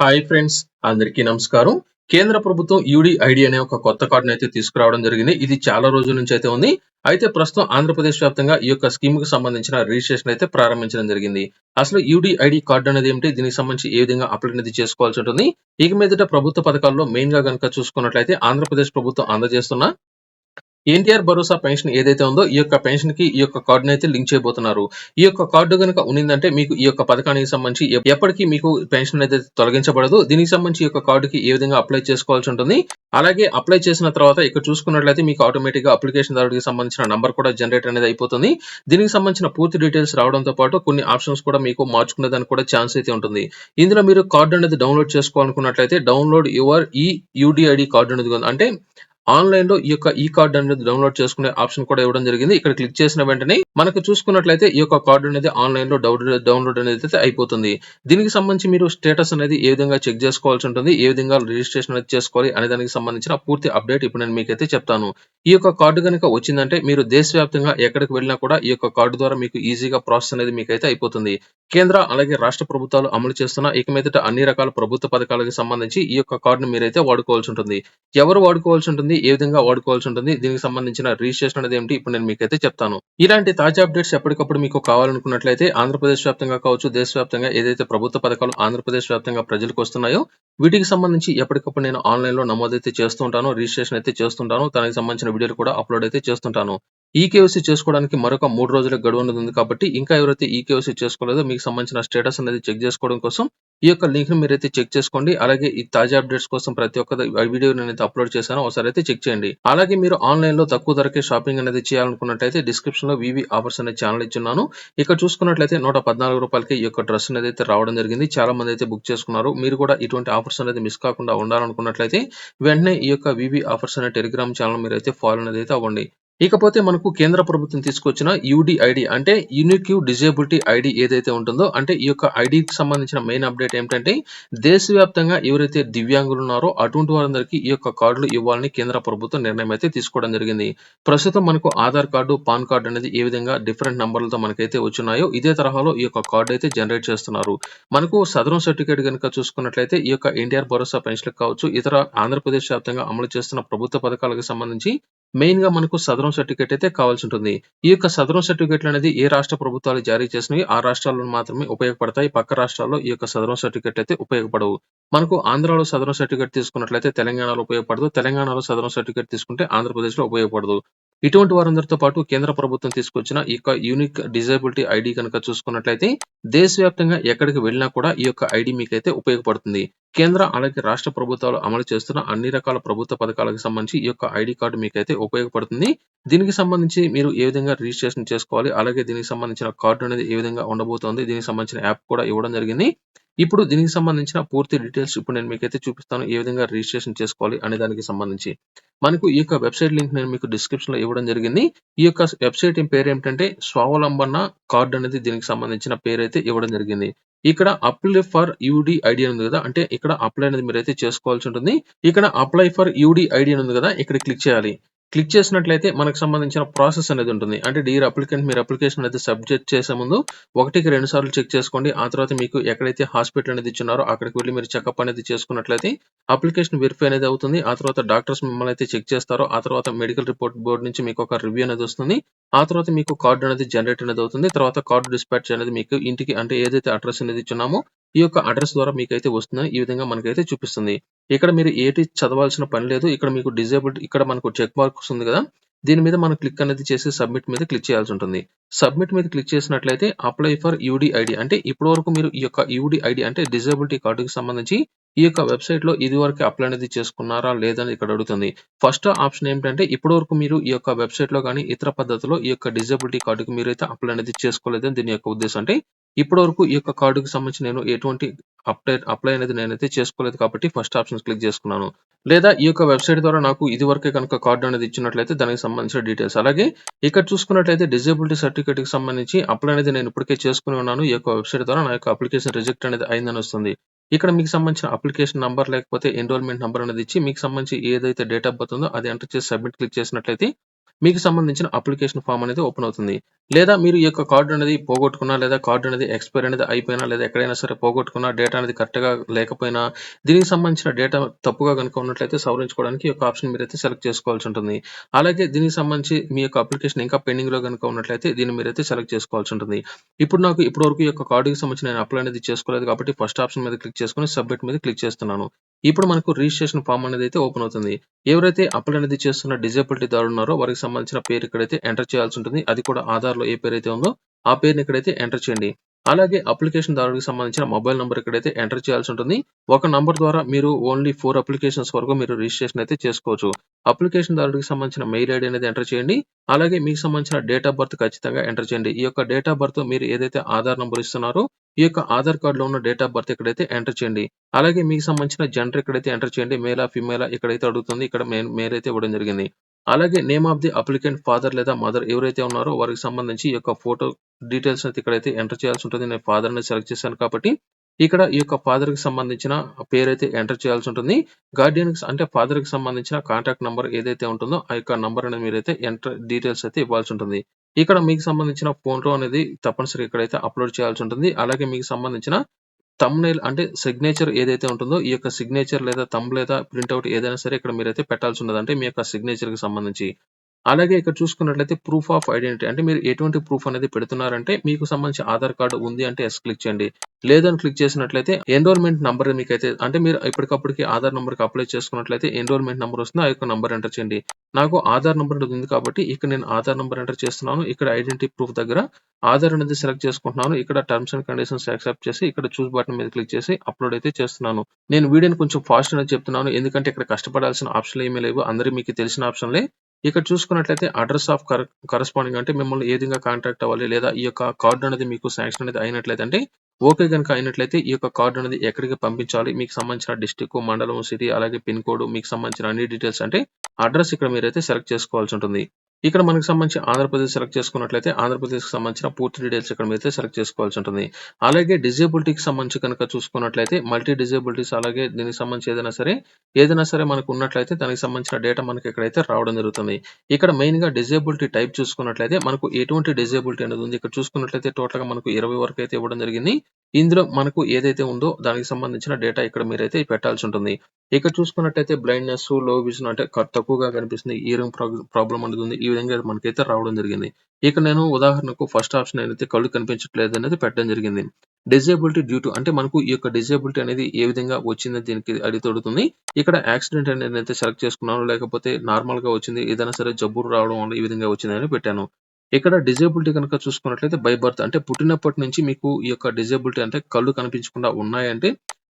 Hi friends అందరికీ నమస్కారం. కేంద్ర ప్రభుత్వం యూడి ఐడి అనే ఒక కొత్త కార్డును అయితే తీసుకురావడం జరిగింది. ఇది చాలా రోజుల నుంచి అయితే ఉంది. అయితే ప్రస్తుతం ఆంధ్రప్రదేశ్ వ్యాప్తంగా ఈ యొక్క స్కీమ్కు సంబంధించిన రిజిస్ట్రేషన్ అయితే ప్రారంభించడం జరిగింది. అసలు యూడి ఐడి కార్డు అనేది ఏమిటి? దీనికి సంబంధించి ఏ విధంగా అప్లై అనేది చేసుకోవాల్సి ఉంటుంది? ఇక మీదట ప్రభుత్వ పథకాల్లో మెయిన్గా కనుక చూసుకున్నట్లయితే ఆంధ్రప్రదేశ్ ప్రభుత్వం అందజేస్తున్న ఎన్టీఆర్ భరోసా పెన్షన్ ఏదైతే ఉందో ఈ యొక్క పెన్షన్కి ఈ యొక్క కార్డును అయితే లింక్ చేయబోతున్నారు. ఈ యొక్క కార్డు కనుక ఉన్నిందంటే మీకు ఈ యొక్క పథకానికి సంబంధించి ఎప్పటికీ మీకు పెన్షన్ అయితే తొలగించబడదు. దీనికి సంబంధించి ఈ యొక్క కార్డుకి ఏ విధంగా అప్లై చేసుకోవాల్సి ఉంటుంది. అలాగే అప్లై చేసిన తర్వాత ఇక్కడ చూసుకున్నట్లయితే మీకు ఆటోమేటిక్గా అప్లికేషన్ దారుడికి సంబంధించిన నంబర్ కూడా జనరేట్ అనేది అయిపోతుంది. దీనికి సంబంధించిన పూర్తి డీటెయిల్స్ రావడంతో పాటు కొన్ని ఆప్షన్స్ కూడా మీకు మార్చుకునే దానికి కూడా ఛాన్స్ అయితే ఉంటుంది. ఇందులో మీరు కార్డు అనేది download చేసుకోవాలనుకున్నట్లయితే download your e UDID card అనేది అంటే ఆన్లైన్లో ఈ యొక్క ఈ కార్డు అనేది డౌన్లోడ్ చేసుకునే ఆప్షన్ కూడా ఇవ్వడం జరిగింది. ఇక్కడ క్లిక్ చేసిన వెంటనే మనకు చూసుకున్నట్లయితే ఈ యొక్క కార్డు అనేది ఆన్లైన్లో డౌన్లోడ్ డౌన్లోడ్ అనేది అయితే అయిపోతుంది. దీనికి సంబంధించి మీరు స్టేటస్ అనేది ఏ విధంగా చెక్ చేసుకోవాల్సి ఉంటుంది ఏ విధంగా రిజిస్ట్రేషన్ అనేది చేసుకోవాలి అనే దానికి సంబంధించిన పూర్తి అప్డేట్ ఇప్పుడు నేను మీకైతే చెప్తాను. ఈ యొక్క కార్డు కనుక వచ్చిందంటే మీరు దేశవ్యాప్తంగా ఎక్కడికి వెళ్ళినా కూడా ఈ యొక్క కార్డు ద్వారా మీకు ఈజీగా ప్రాసెస్ అనేది మీకైతే అయిపోతుంది. కేంద్ర అలాగే రాష్ట్ర ప్రభుత్వాలు అమలు చేస్తున్న ఇక మీదట అన్ని రకాల ప్రభుత్వ పథకాలకు సంబంధించి ఈ యొక్క కార్డును మీరైతే వాడుకోవాల్సి ఉంటుంది. ఎవరు వాడుకోవాల్సి ఉంటుంది ఏ విధంగా వాడుకోవాల్సి ఉంటుంది దీనికి సంబంధించిన రిజిస్ట్రేషన్ అనేది ఏమిటి ఇప్పుడు నేను మీకైతే చెప్తాను. ఇలాంటి తాజా అప్డేట్స్ ఎప్పటికప్పుడు మీకు కావాలనుకున్నట్లయితే ఆంధ్రప్రదేశ్ వ్యాప్తంగా కావచ్చు దేశవ్యాప్తంగా ఏదైతే ప్రభుత్వ పథకాలు ఆంధ్రప్రదేశ్ వ్యాప్తంగా ప్రజలకు వస్తున్నాయో వీటికి సంబంధించి ఎప్పటికప్పుడు నేను ఆన్లైన్లో నమోదైతే చేస్తుంటాను రిజిస్ట్రేషన్ అయితే చేస్తుంటాను దానికి సంబంధించిన వీడియోలు కూడా అప్లోడ్ అయితే చేస్తుంటాను. ఈ కేవైసీ చేసుకోవడానికి మరొక మూడు రోజుల గడువు అనేది ఉంది కాబట్టి ఇంకా ఎవరైతే ఈ కేవైసీ చేసుకోలేదో మీకు సంబంధించిన స్టేటస్ అనేది చెక్ చేసుకోవడం కోసం ఈ యొక్క లింక్ని మీరైతే చెక్ చేసుకోండి. అలాగే ఈ తాజా అప్డేట్స్ కోసం ప్రతి ఒక్క వీడియో నేనైతే అప్లోడ్ చేశాను ఒకసారి అయితే చెక్ చేయండి. అలాగే మీరు ఆన్లైన్లో తక్కువ ధరకే షాపింగ్ అనేది చేయాలనుకున్నట్లయితే డిస్క్రిప్షన్లో వివి ఆఫర్స్ అనే ఛానల్ ఇచ్చున్నాను. ఇక్కడ చూసుకున్నట్లయితే నూట పద్నాలుగు రూపాయలకి ఈ యొక్క డ్రెస్ అనేది అయితే రావడం జరిగింది. చాలా మంది అయితే బుక్ చేసుకున్నారు. మీరు కూడా ఇటువంటి ఆఫర్ ఆఫర్స్ అనేది మిస్ కాకుండా ఉండాలనుకున్నట్లయితే వెంటనే ఈ యొక్క వివి ఆఫర్స్ అనే టెలిగ్రామ్ ఛానల్ మీరు అయితే ఫాలో అనేది అయితే అవ్వండి. ఇకపోతే మనకు కేంద్ర ప్రభుత్వం తీసుకొచ్చిన యూడిఐడి అంటే యూనిక్యూ డిజేబిలిటీ ఐడి ఏదైతే ఉంటుందో అంటే ఈ యొక్క ఐడికి సంబంధించిన మెయిన్ అప్డేట్ ఏమిటంటే దేశవ్యాప్తంగా ఎవరైతే దివ్యాంగులు ఉన్నారో అటువంటి వారందరికీ ఈ యొక్క కార్డులు ఇవ్వాలని కేంద్ర ప్రభుత్వం నిర్ణయం అయితే తీసుకోవడం జరిగింది. ప్రస్తుతం మనకు ఆధార్ కార్డు పాన్ కార్డు అనేది ఏ విధంగా డిఫరెంట్ నంబర్లతో మనకైతే వచ్చున్నాయో ఇదే తరహాలో ఈ యొక్క కార్డు అయితే జనరేట్ చేస్తున్నారు. మనకు సదరం సర్టిఫికేట్ కనుక చూసుకున్నట్లయితే ఈ యొక్క ఎన్టీఆర్ భరోసా పెన్షన్ కావచ్చు ఇతర ఆంధ్రప్రదేశ్ వ్యాప్తంగా అమలు చేస్తున్న ప్రభుత్వ పథకాలకు సంబంధించి మెయిన్గా మనకు సదరం సర్టిఫికేట్ అయితే కావాల్సి ఉంటుంది ఈ యొక్క సదరం సర్టిఫికేట్లు అనేది ఏ రాష్ట్ర ప్రభుత్వాలు జారీ చేసినవి ఆ రాష్ట్రాల్లో మాత్రమే ఉపయోగపడతాయి. పక్క రాష్ట్రాల్లో ఈ యొక్క సదరం సర్టిఫికేట్ అయితే ఉపయోగపడవు. మనకు ఆంధ్రాలో సదరం సర్టిఫికేట్ తీసుకున్నట్లయితే తెలంగాణలో ఉపయోగపడదు. తెలంగాణలో సదరం సర్టిఫికేట్ తీసుకుంటే ఆంధ్రప్రదేశ్లో ఉపయోగపడదు. ఇటువంటి వారందరితో పాటు కేంద్ర ప్రభుత్వం తీసుకొచ్చిన ఈ యొక్క యూనిక్ డిజేబిలిటీ ఐడి కనుక చూసుకున్నట్లయితే దేశవ్యాప్తంగా ఎక్కడికి వెళ్ళినా కూడా ఈ యొక్క ఐడి మీకైతే ఉపయోగపడుతుంది. కేంద్ర అలాగే రాష్ట్ర ప్రభుత్వాలు అమలు చేస్తున్న అన్ని రకాల ప్రభుత్వ పథకాలకు సంబంధించి ఈ యొక్క ఐడి కార్డు మీకైతే ఉపయోగపడుతుంది. దీనికి సంబంధించి మీరు ఏ విధంగా రిజిస్ట్రేషన్ చేసుకోవాలి అలాగే దీనికి సంబంధించిన కార్డు అనేది ఏ విధంగా ఉండబోతోంది దీనికి సంబంధించిన యాప్ కూడా ఇవ్వడం జరిగింది. ఇప్పుడు దీనికి సంబంధించిన పూర్తి డీటెయిల్స్ ఇప్పుడు నేను మీకైతే చూపిస్తాను ఏ విధంగా రిజిస్ట్రేషన్ చేసుకోవాలి అనే దానికి సంబంధించి. మనకు ఈ యొక్క వెబ్సైట్ లింక్ నేను మీకు డిస్క్రిప్షన్లో ఇవ్వడం జరిగింది. ఈ యొక్క వెబ్సైట్ పేరు ఏమిటంటే స్వావలంబన కార్డు అనేది దీనికి సంబంధించిన పేరు అయితే ఇవ్వడం జరిగింది. ఇక్కడ అప్లై ఫర్ యూడి ఐడి ఉంది కదా అంటే ఇక్కడ అప్లై అనేది మీరు అయితే చేసుకోవాల్సి ఉంటుంది. ఇక్కడ అప్లై ఫర్ యూడి ఐడి ఉంది కదా ఇక్కడ క్లిక్ చేయాలి. క్లిక్ చేసినట్లయితే మనకు సంబంధించిన ప్రాసెస్ అనేది ఉంటుంది. అంటే డియర్ అప్లికెంట్ మీరు అప్లికేషన్ అయితే సబ్జెక్ట్ చేసే ముందు ఒకటికి రెండు సార్లు చెక్ చేసుకోండి. ఆ తర్వాత మీకు ఎక్కడైతే హాస్పిటల్ అనేది ఇచ్చినారో అక్కడికి వెళ్ళి మీరు చెకప్ అనేది చేసుకున్నట్లయితే అప్లికేషన్ వెరిఫై అనేది అవుతుంది. ఆ తర్వాత డాక్టర్స్ మిమ్మల్ని అయితే చెక్ చేస్తారో ఆ తర్వాత మెడికల్ రిపోర్ట్ బోర్డు నుంచి మీకు ఒక రివ్యూ అనేది వస్తుంది. ఆ తర్వాత మీకు కార్డు అనేది జనరేట్ అనేది అవుతుంది. తర్వాత కార్డు డిస్పాచ్ అనేది మీకు ఇంటికి అంటే ఏదైతే అడ్రస్ అనేది ఇచ్చున్నామో ఈ యొక్క అడ్రస్ ద్వారా మీకైతే వస్తున్నాయి. ఈ విధంగా మనకైతే చూపిస్తుంది. ఇక్కడ మీరు ఏటి చదవాల్సిన పని లేదు. ఇక్కడ మీకు డిజేబుల్డ్ ఇక్కడ మనకు చెక్ మార్క్స్ ఉంది కదా. దీని మీద మనం క్లిక్ అనేది చేసి సబ్మిట్ మీద క్లిక్ చేయాల్సి ఉంటుంది. సబ్మిట్ మీద క్లిక్ చేసినట్లయితే అప్లై ఫర్ యూడి ఐడి అంటే ఇప్పటి వరకు మీరు ఈ యొక్క యూడి ఐడి అంటే డిజేబిలిటీ కార్డుకి సంబంధించి ఈ యొక్క వెబ్సైట్లో ఇది వరకు అప్లై అనేది చేసుకున్నారా లేదని ఇక్కడ అడుగుతుంది. ఫస్ట్ ఆప్షన్ ఏంటంటే ఇప్పటి వరకు మీరు ఈ యొక్క వెబ్సైట్లో కానీ ఇతర పద్ధతిలో ఈ యొక్క డిజేబిలిటీ కార్డుకి అయితే అప్లై అనేది చేసుకోలేదని దీని యొక్క ఉద్దేశం. అంటే ఇప్పటి వరకు ఈ యొక్క కార్డుకి సంబంధించి నేను ఎటువంటి అప్లై అప్లై అనేది నేనైతే చేసుకోలేదు కాబట్టి ఫస్ట్ ఆప్షన్ క్లిక్ చేసుకున్నాను. లేదా ఈ యొక్క వెబ్సైట్ ద్వారా నాకు ఇది వరకే కనుక కార్డు అనేది ఇచ్చినట్లయితే దానికి సంబంధించిన డీటెయిల్స్. అలాగే ఇక్కడ చూసుకున్నట్లయితే డిజేబిలిటీ సర్టిఫికేట్కి సంబంధించి అప్లై అనేది నేను ఇప్పటికే చేసుకుని ఉన్నాను. ఈ యొక్క వెబ్సైట్ ద్వారా నా యొక్క అప్లికేషన్ రిజెక్ట్ అనేది అయిందని వస్తుంది. ఇక్కడ మీకు సంబంధించిన అప్లికేషన్ నంబర్ లేకపోతే ఎన్రోల్మెంట్ నంబర్ అనేది ఇచ్చి మీకు సంబంధించి ఏదైతే డేట్ ఆఫ్ బర్త్ ఉందో అది ఎంటర్ చేసి సబ్మిట్ క్లిక్ చేసినట్లయితే మీకు సంబంధించిన అప్లికేషన్ ఫామ్ అనేది ఓపెన్ అవుతుంది. లేదా మీరు ఈ యొక్క కార్డు అనేది పోగొట్టుకున్నా లేదా కార్డు అనేది ఎక్స్‌పైర్ అనేది అయిపోయినా లేదా ఎక్కడైనా సరే పోగొట్టుకున్నా డేటా అనేది కరెక్ట్‌గా లేకపోయినా దీనికి సంబంధించిన డేటా తప్పుగా కనుక ఉన్నట్లయితే సవరించుకోవడానికి ఈ యొక్క ఆప్షన్ మీరైతే సెలెక్ట్ చేసుకోవాల్సి ఉంటుంది. అలాగే దీనికి సంబంధించి మీ యొక్క అప్లికేషన్ ఇంకా పెండింగ్‌లో కనుక ఉన్నట్లయితే దీన్ని మీరైతే సెలెక్ట్ చేసుకోవాల్సి ఉంటుంది. ఇప్పుడు నాకు ఇప్పటి వరకు ఈ యొక్క కార్డుకి సంబంధించి నేను అప్లై అనేది చేసుకోలేదు కాబట్టి ఫస్ట్ ఆప్షన్ మీద క్లిక్ చేసుకొని సబ్మిట్ మీద క్లిక్ చేస్తున్నాను. ఇప్పుడు మనకు రిజిస్ట్రేషన్ ఫామ్ అనేది అయితే ఓపెన్ అవుతుంది. ఎవరైతే అప్లై అనేది చేస్తున్న డిజేబిలిటీ దారులు ఉన్నారో వారికి సంబంధించిన పేరు ఇక్కడైతే ఎంటర్ చేయాల్సి ఉంటుంది. అది కూడా ఆధార్‌లో ఏ పేరు అయితే ఉందో ఆ పేరుని ఇక్కడైతే ఎంటర్ చేయండి. అలాగే అప్లికేషన్ దారుడికి సంబంధించిన మొబైల్ నెంబర్ ఇక్కడైతే ఎంటర్ చేయాల్సి ఉంటుంది. ఒక నంబర్ ద్వారా మీరు ఓన్లీ ఫోర్ అప్లికేషన్స్ వరకు మీరు రిజిస్ట్రేషన్ అయితే చేసుకోవచ్చు. అప్లికేషన్ దారుడికి సంబంధించిన మెయిల్ ఐడి అనేది ఎంటర్ చేయండి. అలాగే మీకు సంబంధించిన డేట్ ఆఫ్ బర్త్ ఖచ్చితంగా ఎంటర్ చేయండి. ఈ యొక్క డేట్ ఆఫ్ బర్త్ మీరు ఏదైతే ఆధార్ నంబర్ ఇస్తున్నారో ఈ యొక్క ఆధార్ కార్డ్‌లో ఉన్న డేట్ ఆఫ్ బర్త్ ఇక్కడైతే ఎంటర్ చేయండి. అలాగే మీకు సంబంధించిన జెండర్ ఇక్కడైతే ఎంటర్ చేయండి. మేలా? ఫిమేలా ఇక్కడైతే అడుగుతుంది. ఇక్కడ మేల్ అయితే ఇవ్వడం జరిగింది. అలాగే name of the applicant father లేదా మదర్ ఎవరైతే ఉన్నారో వారికి సంబంధించి ఈ యొక్క ఫోటో డీటెయిల్స్ అయితే ఇక్కడైతే ఎంటర్ చేయాల్సి ఉంటుంది. నేను ఫాదర్ని సెలెక్ట్ చేశాను కాబట్టి ఇక్కడ ఈ యొక్క ఫాదర్కి సంబంధించిన పేరైతే ఎంటర్ చేయాల్సి ఉంటుంది. గార్డియన్ అంటే ఫాదర్కి సంబంధించిన కాంటాక్ట్ నంబర్ ఏదైతే ఉంటుందో ఆ యొక్క నంబర్ అనేది మీరైతే ఎంటర్ డీటెయిల్స్ అయితే ఇవ్వాల్సి ఉంటుంది. ఇక్కడ మీకు సంబంధించిన ఫోటో అనేది తప్పనిసరిగా ఇక్కడైతే అప్‌లోడ్ చేయాల్సి ఉంటుంది. అలాగే మీకు సంబంధించిన తమ్నైల్ అంటే సిగ్నేచర్ ఏదైతే ఉంటుందో ఈ యొక్క సిగ్నేచర్ లేదా తమ్ లేదా ప్రింట్అవుట్ ఏదైనా సరే ఇక్కడ మీరైతే పెట్టాల్సి ఉన్నది. అంటే మీ యొక్క సిగ్నేచర్కి సంబంధించి. అలాగే ఇక్కడ చూసుకున్నట్లయితే ప్రూఫ్ ఆఫ్ ఐడెంటిటీ అంటే మీరు ఎటువంటి ప్రూఫ్ అనేది పెడుతున్నారంటే మీకు సంబంధించి ఆధార్ కార్డు ఉంది అంటే ఎస్ క్లిక్ చేయండి. లేదని క్లిక్ చేసినట్లయితే ఎన్రోల్‌మెంట్ నంబర్ అయితే అంటే మీరు ఇప్పటికప్పటికి ఆధార్ నంబర్‌కి అప్లై చేసుకున్నట్లయితే ఎన్రోల్‌మెంట్ నంబర్ వస్తుంది. ఆ యొక్క నంబర్ ఎంటర్ చేయండి. నాకు ఆధార్ నంబర్ ఉంది కాబట్టి ఇక్కడ నేను ఆధార్ నంబర్ ఎంటర్ చేస్తున్నాను. ఇక్కడ ఐడెంటిటీ ప్రూఫ్ దగ్గర ఆధార్ అనేది సెలెక్ట్ చేసుకుంటున్నాను. ఇక్కడ టర్మ్స్ అండ్ కండిషన్స్ యాక్సెప్ట్ చేసి ఇక్కడ చూస్ బటన్ మీద క్లిక్ చేసి అప్‌లోడ్ అయితే చేస్తున్నాను. నేను వీడియోని కొంచెం ఫాస్ట్ అనేది చెప్తున్నాను. ఎందుకంటే ఇక్కడ కష్టపడాల్సిన ఆప్షన్‌లు ఏమీ లేవు. అందరూ మీకు తెలిసిన ఆప్షన్‌లే. ఇక్కడ చూసుకున్నట్లయితే అడ్రస్ ఆఫ్ కరస్పాండింగ్ అంటే మిమ్మల్ని ఏ విధంగా కాంటాక్ట్ అవ్వాలి లేదా ఈ యొక్క కార్డు అనేది మీకు శాంక్షన్ అనేది అయినట్లయితే అంటే ఓకే కనుక అయినట్లయితే ఈ యొక్క కార్డు అనేది ఎక్కడికి పంపించాలి, మీకు సంబంధించిన డిస్ట్రిక్ట్, మండలం, సిటీ అలాగే పిన్ కోడ్ మీకు సంబంధించిన అన్ని డీటెయిల్స్ అంటే అడ్రస్ ఇక్కడ మీరైతే సెలెక్ట్ చేసుకోవాల్సి ఉంటుంది. ఇక్కడ మనకు సంబంధించి ఆంధ్రప్రదేశ్ సెలెక్ట్ చేసుకున్నట్లయితే ఆంధ్రప్రదేశ్‌కి సంబంధించిన పూర్తి డీటెయిల్స్ ఇక్కడ మీరైతే సెలెక్ట్ చేసుకోవాల్సి ఉంటుంది. అలాగే డిజేబిలిటీకి సంబంధించి కనుక చూసుకున్నట్లయితే మల్టీ డిజేబిలిటీస్ అలాగే దీనికి సంబంధించి ఏదైనా సరే ఏదైనా సరే మనకు ఉన్నట్లయితే దానికి సంబంధించిన డేటా మనకి ఇక్కడైతే రావడం జరుగుతుంది. ఇక్కడ మెయిన్‌గా డిజేబిలిటీ టైప్ చూసుకున్నట్లయితే మనకు ఎటువంటి డిజేబిలిటీ అనేది ఉంది. ఇక్కడ చూసుకున్నట్లయితే టోటల్‌గా మనకు 20 వరకు అయితే ఇవ్వడం జరిగింది. ఇందులో మనకు ఏదైతే ఉందో దానికి సంబంధించిన డేటా ఇక్కడ మీరైతే పెట్టాల్సి ఉంటుంది. ఇక్కడ చూసుకున్నట్లయితే బ్లైండ్‌నెస్, లో విజన్ అంటే తక్కువగా కనిపిస్తుంది. ఈరింగ్ ప్రాబ్లం ప్రాబ్లమ్ అనేది ఉంది. ఈ విధంగా మనకైతే రావడం జరిగింది. ఇక్కడ నేను ఉదాహరణకు ఫస్ట్ ఆప్షన్ ఏదైతే కళ్ళు కనిపించట్లేదు అనేది పెట్టడం జరిగింది. డిజేబిలిటీ డ్యూ టు అంటే మనకు ఈ యొక్క డిజేబిలిటీ అనేది ఏ విధంగా వచ్చింది దీనికి అడిగితే అడుగుతుంది. ఇక్కడ యాక్సిడెంట్ అనేది నేనైతే సెలెక్ట్ చేసుకున్నాను. లేకపోతే నార్మల్గా వచ్చింది. ఏదైనా సరే జబ్బులు రావడం వల్ల ఈ విధంగా వచ్చిందని పెట్టాను. ఇక్కడ డిజేబిలిటీ కనుక చూసుకున్నట్లయితే బై బర్త్ అంటే పుట్టినప్పటి నుంచి మీకు ఈ యొక్క డిజేబిలిటీ అంటే కళ్ళు కనిపించకుండా ఉన్నాయంటే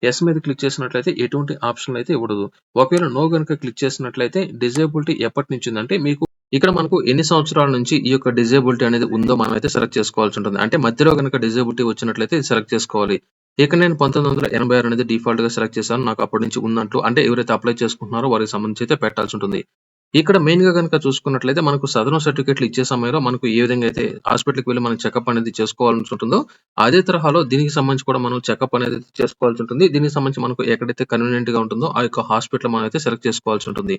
ఎస్ మీద క్లిక్ చేసినట్లయితే ఎటువంటి ఆప్షన్‌లు అయితే ఇవ్వదు. ఒకవేళ నో కనుక క్లిక్ చేసినట్లయితే డిజేబిలిటీ ఎప్పటి నుంచి ఉందంటే అంటే మీకు ఇక్కడ మనకు ఎన్ని సంవత్సరాల నుంచి ఈ యొక్క డిజేబిలిటీ అనేది ఉందో మనం అయితే సెలెక్ట్ చేసుకోవాల్సి ఉంటుంది. అంటే మధ్యలో కనుక డిజేబిలిటీ వచ్చినట్లయితే ఇది సెలెక్ట్ చేసుకోవాలి. ఇక్కడ నేను 1986 అనేది డిఫాల్ట్గా సెలెక్ట్ చేశాను. నాకు అప్పటి నుంచి ఉన్నట్లు అంటే ఎవరైతే అప్లై చేసుకుంటున్నారో వారికి సంబంధించి అయితే పెట్టాల్సి ఉంటుంది. ఇక్కడ మెయిన్గా కనుక చూసుకున్నట్లయితే మనకు సదరం సర్టిఫికేట్‌లు ఇచ్చే సమయంలో మనకు ఏ విధంగా అయితే హాస్పిటల్‌కి వెళ్ళి మనం చెకప్ అనేది చేసుకోవాల్సి ఉంటుందో అదే తరహాలో దీనికి సంబంధించి కూడా మనం చెకప్ అనేది చేసుకోవాల్సి ఉంటుంది. దీనికి సంబంధించి మనకు ఎక్కడైతే కన్వీనియంట్గా ఉంటుందో ఆ యొక్క హాస్పిటల్ మనమైతే సెలెక్ట్ చేసుకోవాల్సి ఉంటుంది.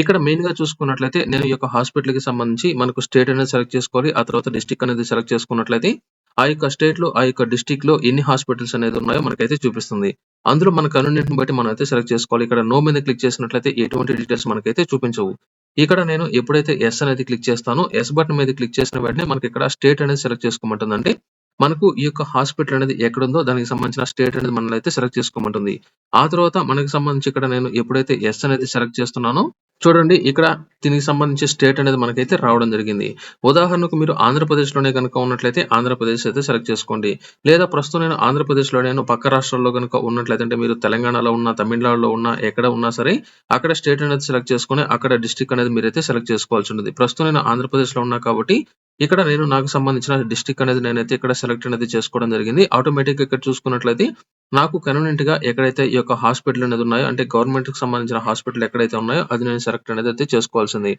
ఇక్కడ మెయిన్గా చూసుకున్నట్లయితే నేను ఈ యొక్క హాస్పిటల్కి సంబంధించి మనకు స్టేట్ అనేది సెలెక్ట్ చేసుకోవాలి. ఆ తర్వాత డిస్ట్రిక్ట్ అనేది సెలెక్ట్ చేసుకున్నట్లయితే ఆ యొక్క స్టేట్లో ఆ యొక్క డిస్ట్రిక్ట్‌లో ఎన్ని హాస్పిటల్స్ అనేది ఉన్నాయో మనకైతే చూపిస్తుంది. అందులో మన కన్వీనియంట్‌ని బట్టి మనం అయితే సెలెక్ట్ చేసుకోవాలి. ఇక్కడ నో మీద క్లిక్ చేసినట్లయితే ఎటువంటి డీటెయిల్స్ మనకైతే చూపించవు. ఇక్కడ నేను ఎప్పుడైతే ఎస్ అనేది క్లిక్ చేస్తానో ఎస్ బటన్ మీద క్లిక్ చేసిన వెంటనే మనకి ఇక్కడ స్టేట్ అనేది సెలెక్ట్ చేసుకోమంటుంది. అంటే మనకు ఈ యొక్క హాస్పిటల్ అనేది ఎక్కడుందో దానికి సంబంధించిన స్టేట్ అనేది మనల్ని అయితే సెలెక్ట్ చేసుకోమంటుంది. ఆ తర్వాత మనకి సంబంధించి ఇక్కడ నేను ఎప్పుడైతే ఎస్ అనేది సెలెక్ట్ చేస్తున్నానో చూడండి ఇక్కడ దీనికి సంబంధించి స్టేట్ అనేది మనకైతే రావడం జరిగింది. ఉదాహరణకు మీరు ఆంధ్రప్రదేశ్‌లోనే కనుక ఉన్నట్లయితే ఆంధ్రప్రదేశ్ అయితే సెలెక్ట్ చేసుకోండి. లేదా ప్రస్తుతం నేను ఆంధ్రప్రదేశ్‌లో నేను పక్క రాష్ట్రాల్లో కనుక ఉన్నట్లయితే అంటే మీరు తెలంగాణలో ఉన్నా, తమిళనాడులో ఉన్నా, ఎక్కడ ఉన్నా సరే అక్కడ స్టేట్ అనేది సెలెక్ట్ చేసుకొని అక్కడ డిస్ట్రిక్ట్ అనేది మీరైతే సెలెక్ట్ చేసుకోవాల్సి ఉంటుంది. ప్రస్తుతం నేను ఆంధ్రప్రదేశ్‌లో ఉన్నా కాబట్టి ఇక్కడ నేను నాకు సంబంధించిన డిస్ట్రిక్ట్ అనేది నేనైతే ఇక్కడ సెలెక్ట్ అనేది చేసుకోవడం జరిగింది. ఆటోమేటిక్ ఇక్కడ చూసుకున్నట్లయితే నాకు కన్వీనియంట్‌గా ఎక్కడైతే ఈ యొక్క హాస్పిటల్ అనేది ఉన్నాయో అంటే గవర్నమెంట్‌కి సంబంధించిన హాస్పిటల్ ఎక్కడైతే ఉన్నాయో అది నేను సెలెక్ట్ అనేది అయితే చేసుకోవాల్సింది.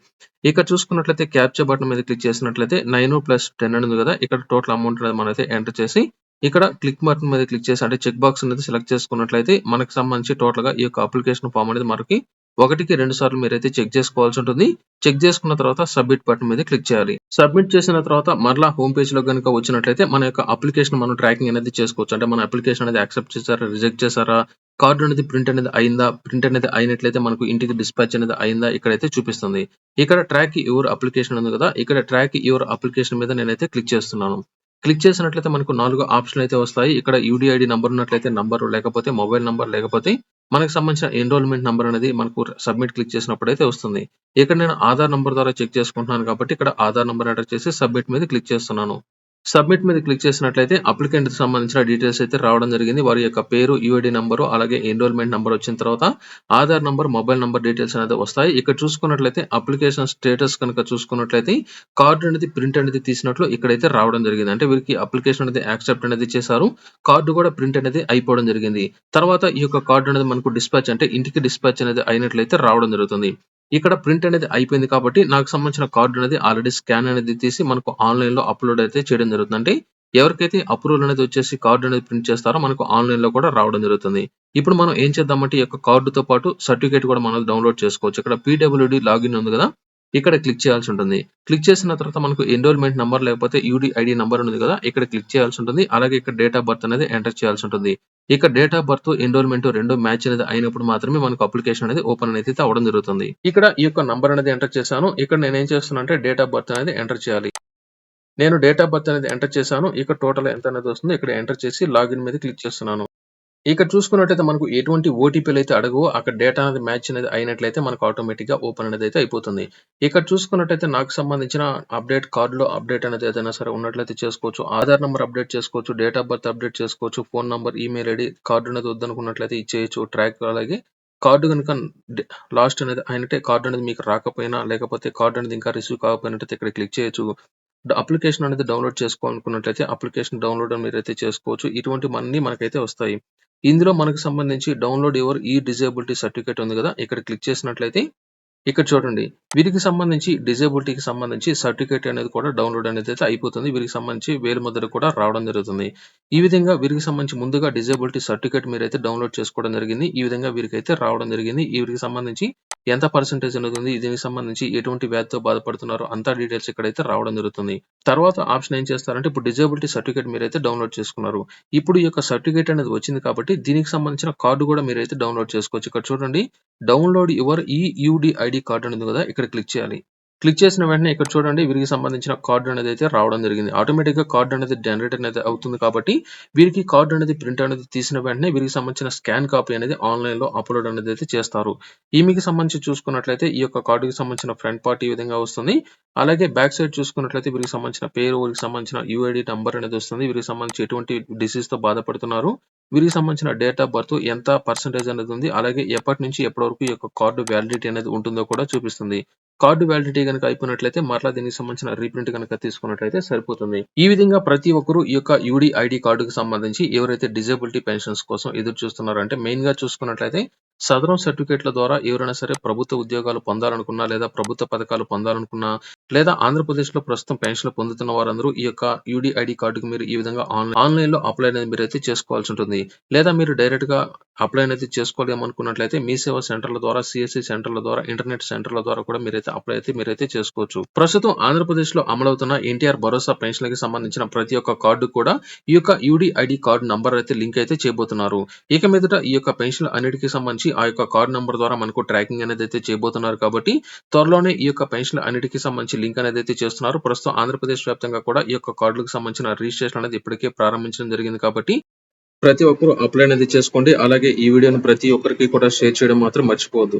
ఇక్కడ చూసుకున్నట్లయితే క్యాప్చర్ బటన్ మీద క్లిక్ చేసినట్లయితే నైన్ ప్లస్ 10 అని ఉంది కదా! ఇక్కడ టోటల్ అమౌంట్ అనేది మనమైతే ఎంటర్ చేసి ఇక్కడ క్లిక్ బటన్ మీద క్లిక్ చేసి అంటే చెక్ బాక్స్ అనేది సెలెక్ట్ చేసుకున్నట్లయితే మనకు సంబంధించి టోటల్‌గా ఈ యొక్క అప్లికేషన్ ఫామ్ అనేది మనకి ఒకటికి రెండు సార్లు మీరైతే చెక్ చేసుకోవాల్సి ఉంటుంది. చెక్ చేసుకున్న తర్వాత సబ్మిట్ బటన్ మీద క్లిక్ చేయాలి. సబ్మిట్ చేసిన తర్వాత మరలా హోమ్ పేజ్లో కనుక వచ్చినట్లయితే మన యొక్క అప్లికేషన్ మనం ట్రాకింగ్ అనేది చేసుకోవచ్చు. అంటే మన అప్లికేషన్ అనేది యాక్సెప్ట్ చేశారా రిజెక్ట్ చేశారా కార్డు అనేది ప్రింట్ అనేది అయిందా ప్రింట్ అనేది అయినట్లయితే మనకు ఇంటికి డిస్పాచ్ అనేది అయిందా ఇక్కడైతే చూపిస్తుంది. ఇక్కడ ట్రాక్ యువర్ అప్లికేషన్ ఉంది కదా ఇక్కడ ట్రాక్ యువర్ అప్లికేషన్ మీద నేనైతే క్లిక్ చేస్తున్నాను. క్లిక్ చేసినట్లయితే మనకు నాలుగు ఆప్షన్లు అయితే వస్తాయి. ఇక్కడ యూడిఐడి నంబర్ ఉన్నట్లయితే నంబర్ లేకపోతే మొబైల్ నంబర్ లేకపోతే మనకు సంబంధించిన ఎన్రోల్మెంట్ నెంబర్ అనేది మనకు సబ్మిట్ క్లిక్ చేసినప్పుడు అయితే వస్తుంది. ఇక్కడ నేను ఆధార్ నెంబర్ ద్వారా చెక్ చేసుకుంటున్నాను కాబట్టి ఇక్కడ ఆధార్ నెంబర్ ఎంటర్ చేసి సబ్మిట్ మీద క్లిక్ చేస్తున్నాను. సబ్మిట్ మీద క్లిక్ చేసినట్లయితే అప్లికెంట్కి సంబంధించిన డీటెయిల్స్ అయితే రావడం జరిగింది. వారి యొక్క పేరు యూఐడి నంబరు అలాగే ఎన్రోల్మెంట్ నంబర్ వచ్చిన తర్వాత Aadhaar number mobile number details అనేది వస్తాయి. ఇక్కడ చూసుకున్నట్లయితే అప్లికేషన్ స్టేటస్ కనుక చూసుకున్నట్లయితే కార్డు అనేది ప్రింట్ అనేది తీసినట్లు ఇక్కడైతే రావడం జరిగింది. అంటే వీరికి అప్లికేషన్ అనేది యాక్సెప్ట్ అనేది చేశారు. కార్డు కూడా ప్రింట్ అనేది అయిపోవడం జరిగింది. తర్వాత ఈ యొక్క కార్డు అనేది మనకు డిస్పాచ్ అంటే ఇంటికి డిస్పాచ్ అనేది అయినట్లయితే రావడం జరుగుతుంది. ఇక్కడ ప్రింట్ అనేది అయిపోయింది కాబట్టి నాకు సంబంధించిన కార్డు అనేది ఆల్రెడీ స్కాన్ అనేది తీసి మనకు ఆన్లైన్లో అప్లోడ్ అయితే చేయడం జరుగుతుంది. ఎవరికైతే అప్రూవల్ అనేది వచ్చేసి కార్డు అనేది ప్రింట్ చేస్తారో మనకు ఆన్లైన్లో కూడా రావడం జరుగుతుంది. ఇప్పుడు మనం ఏం చేద్దామంటే ఈ యొక్క కార్డుతో పాటు సర్టిఫికేట్ కూడా మనం డౌన్లోడ్ చేసుకోవచ్చు. ఇక్కడ పీడబ్ల్యూడి లాగిన్ ఉంది కదా ఇక్కడ క్లిక్ చేయాల్సి ఉంటుంది. క్లిక్ చేసిన తర్వాత మనకు ఎన్రోల్మెంట్ నెంబర్ లేకపోతే యూడి ఐడి నెంబర్ ఉంది కదా ఇక్కడ క్లిక్ చేయాల్సి ఉంటుంది. అలాగే ఇక్కడ డేట్ ఆఫ్ బర్త్ అనేది ఎంటర్ చేయాల్సి ఉంటుంది. ఇక్కడ డేట్ ఆఫ్ బర్త్ ఎన్రోల్మెంట్ రెండు మ్యాచ్ అనేది అయినప్పుడు మాత్రమే మనకు అప్లికేషన్ అనేది ఓపెన్ అనేది అవడం జరుగుతుంది. ఇక్కడ ఈ యొక్క నంబర్ అనేది ఎంటర్ చేశాను. ఇక్కడ నేను ఏం చేస్తున్నా అంటే డేట్ ఆఫ్ బర్త్ అనేది ఎంటర్ చేయాలి. నేను డేట్ ఆఫ్ బర్త్ అనేది ఎంటర్ చేశాను. ఇక్కడ టోటల్ ఎంత అనేది వస్తుంది ఇక్కడ ఎంటర్ చేసి లాగిన్ మీద క్లిక్ చేస్తున్నాను. ఇక్కడ చూసుకున్నట్లయితే మనకు ఎటువంటి ఓటీపీలు అయితే అడగవో. అక్కడ డేటా అనేది మ్యాచ్ అనేది అయినట్లయితే మనకు ఆటోమేటిక్గా ఓపెన్ అనేది అయితే అయిపోతుంది. ఇక్కడ చూసుకున్నట్లయితే నాకు సంబంధించిన అప్డేట్ కార్డులో అప్డేట్ అనేది ఏదైనా సరే ఉన్నట్లయితే చేసుకోవచ్చు. ఆధార్ నెంబర్ అప్డేట్ చేసుకోవచ్చు. డేట్ ఆఫ్ బర్త్ అప్డేట్ చేసుకోవచ్చు. Phone number email ID card అనేది వద్దనుకున్నట్లయితే ఇచ్చేయచ్చు. ట్రాక్ అలాగే కార్డు కనుక లాస్ట్ అనేది అయినట్టే కార్డు అనేది మీకు రాకపోయినా లేకపోతే కార్డు అనేది ఇంకా రిసీవ్ కాకపోయినట్టయితే ఇక్కడ క్లిక్ చేయొచ్చు. అప్లికేషన్ అనేది డౌన్లోడ్ చేసుకోవాలనుకున్నట్లయితే అప్లికేషన్ డౌన్లోడ్ మీరైతే చేసుకోవచ్చు. ఇటువంటి మనీ మనకైతే వస్తాయి. ఇందులో మనకు సంబంధించి డౌన్లోడ్ యువర్ ఈ డిజేబిలిటీ సర్టిఫికేట్ ఉంది కదా ఇక్కడ క్లిక్ చేసినట్లయితే ఇక్కడ చూడండి వీరికి సంబంధించి డిజేబిలిటీకి సంబంధించి సర్టిఫికేట్ అనేది కూడా డౌన్లోడ్ అనేది అయితే అయిపోతుంది. వీరికి సంబంధించి వేలు ముద్ర కూడా రావడం జరుగుతుంది. ఈ విధంగా వీరికి సంబంధించి ముందుగా డిజేబిలిటీ సర్టిఫికేట్ మీరైతే డౌన్లోడ్ చేసుకోవడం జరిగింది. ఈ విధంగా వీరికి అయితే రావడం జరిగింది. వీరికి సంబంధించి ఎంత పర్సెంటేజ్ అనేది ఉంది దీనికి సంబంధించి ఎటువంటి వ్యాధితో బాధపడుతున్నారో అంతా డీటెయిల్స్ ఇక్కడైతే రావడం జరుగుతుంది. తర్వాత ఆప్షన్ ఏం చేస్తారంటే ఇప్పుడు డిజేబిలిటీ సర్టిఫికేట్ మీరైతే డౌన్లోడ్ చేసుకున్నారు. ఇప్పుడు ఈ యొక్క సర్టిఫికేట్ అనేది వచ్చింది కాబట్టి దీనికి సంబంధించిన కార్డు కూడా మీరైతే డౌన్లోడ్ చేసుకోవచ్చు. ఇక్కడ చూడండి download your e UD ID card అనేది కదా ఇక్కడ క్లిక్ చేయాలి. క్లిక్ చేసిన వెంటనే ఇక్కడ చూడండి వీరికి సంబంధించిన కార్డు అనేది అయితే రావడం జరిగింది. ఆటోమేటిక్గా కార్డు అనేది జనరేట్ అనేది అవుతుంది కాబట్టి వీరికి కార్డు అనేది ప్రింట్ అనేది తీసిన వెంటనే వీరికి సంబంధించిన స్కాన్ కాపీ అనేది ఆన్లైన్లో అప్లోడ్ అనేది అయితే చేస్తారు. ఈమెకి సంబంధించి చూసుకున్నట్లయితే ఈ యొక్క కార్డుకి సంబంధించిన ఫ్రంట్ పార్ట్ ఈ విధంగా వస్తుంది. అలాగే బ్యాక్ సైడ్ చూసుకున్నట్లయితే వీరికి సంబంధించిన పేరు వీరికి సంబంధించిన యూఐడి నంబర్ అనేది వస్తుంది. వీరికి సంబంధించి ఎటువంటి డిసీజ్తో బాధపడుతున్నారు. వీరికి సంబంధించిన డేట్ ఆఫ్ బర్త్ ఎంత పర్సెంటేజ్ అనేది ఉంది అలాగే ఎప్పటి నుంచి ఎప్పటి వరకు ఈ యొక్క కార్డు వ్యాలిడిటీ అనేది ఉంటుందో కూడా చూపిస్తుంది. కార్డు వ్యాలిడిటీ కనుక అయిపోయినట్లయితే మరలా దీనికి సంబంధించిన రీప్రింట్ కనుక తీసుకున్నట్లయితే సరిపోతుంది. ఈ విధంగా ప్రతి ఒక్కరు ఈ యొక్క యూడి ఐడి కార్డుకు సంబంధించి ఎవరైతే డిజేబిలిటీ పెన్షన్స్ కోసం ఎదురు చూస్తున్నారంటే మెయిన్గా చూసుకున్నట్లయితే సదరం సర్టిఫికేట్ల ద్వారా ఎవరైనా సరే ప్రభుత్వ ఉద్యోగాలు పొందాలనుకున్నా లేదా ప్రభుత్వ పథకాలు పొందాలనుకున్నా లేదా ఆంధ్రప్రదేశ్లో ప్రస్తుతం పెన్షన్లు పొందుతున్న వారందరూ ఈ యొక్క యూడి ఐడి కార్డుకు మీరు ఈ విధంగా ఆన్లైన్ ఆన్లైన్లో అప్లై అనేది మీరు అయితే చేసుకోవాల్సి ఉంటుంది. లేదా మీరు డైరెక్ట్గా అప్లై అనేది చేసుకోలేమనుకున్నట్లయితే మీ సేవా సెంటర్ల ద్వారా సిఎస్సి సెంటర్ల ద్వారా ఇంటర్నెట్ సెంటర్ల ద్వారా కూడా మీరైతే అప్లై అయితే మీరైతే చేసుకోవచ్చు. ప్రస్తుతం ఆంధ్రప్రదేశ్లో అమలవుతున్న ఎన్టీఆర్ భరోసా పెన్షన్కి సంబంధించిన ప్రతి ఒక్క కార్డు కూడా ఈ యొక్క యూడిఐడి కార్డు నంబర్ అయితే లింక్ అయితే చేయబోతున్నారు. ఇక మీదట ఈ యొక్క పెన్షన్ అన్నిటికీ సంబంధించి ఆ యొక్క కార్డ్ నెంబర్ ద్వారా మనకు ట్రాకింగ్ అనేది అయితే చేయబోతున్నారు కాబట్టి త్వరలోనే ఈ యొక్క పెన్షన్ అన్నిటికీ సంబంధించి లింక్ అనేది అయితే చేస్తున్నారు. ప్రస్తుతం ఆంధ్రప్రదేశ్ వ్యాప్తంగా కూడా ఈ యొక్క కార్డులకు సంబంధించిన రిజిస్ట్రేషన్ అనేది ఇప్పటికే ప్రారంభించడం జరిగింది కాబట్టి ప్రతి ఒక్కరూ అప్లై అనేది చేసుకోండి. అలాగే ఈ వీడియోను ప్రతి ఒక్కరికి కూడా షేర్ చేయడం మాత్రం మర్చిపోవద్దు.